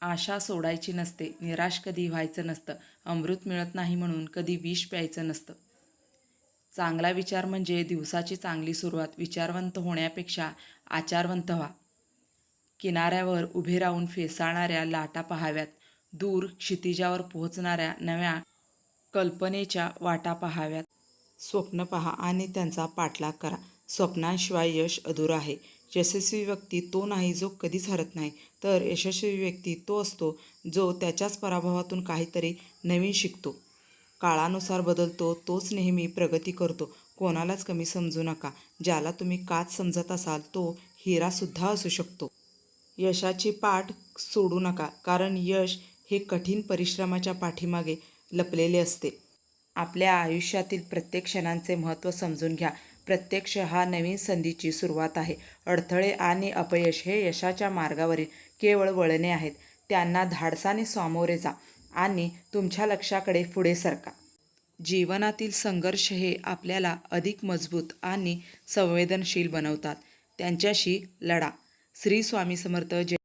आशा सोडायची नसते निराश कधी व्हायचं नसतं अमृत मिळत नाही म्हणून कधी विष प्यायचं नसतं. चांगला विचार म्हणजे दिवसाची चांगली सुरुवात विचारवंत होण्यापेक्षा आचारवंत व्हा. किनाऱ्यावर उभे राहून फेसाळणाऱ्या लाटा पहाव्यात दूर क्षितिजावर पोहोचणाऱ्या नव्या कल्पनेच्या वाटा पहाव्यात. स्वप्न पहा आणि त्यांचा पाठलाग करा. स्वप्नांशिवाय यश अधुरं आहे. यशस्वी व्यक्ती तो नाही जो कधीच हरत नाही. तर यशस्वी व्यक्ती तो असतो जो त्याच्याच पराभवातून काहीतरी नवीन शिकतो. काळानुसार बदलतो तोच नेहमी प्रगती करतो. कोणालाच कमी समजू नका. ज्याला तुम्ही काच समजत असाल तो हिरासुद्धा असू शकतो. यशाची पाठ सोडू नका कारण यश हे कठीण परिश्रमाच्या पाठीमागे लपलेले असते. आपल्या आयुष्यातील प्रत्येक क्षणांचे महत्त्व समजून घ्या. प्रत्यक्ष हा नवीन संधीची सुरुवात आहे. अडथळे आणि अपयश हे यशाच्या मार्गावरील केवळ वळणे आहेत. त्यांना धाडसाने सामोरे जा आणि तुमच्या लक्षाकडे पुढे सरका. जीवनातील संघर्ष हे आपल्याला अधिक मजबूत आणि संवेदनशील बनवतात. त्यांच्याशी लढा. श्री स्वामी समर्थ जय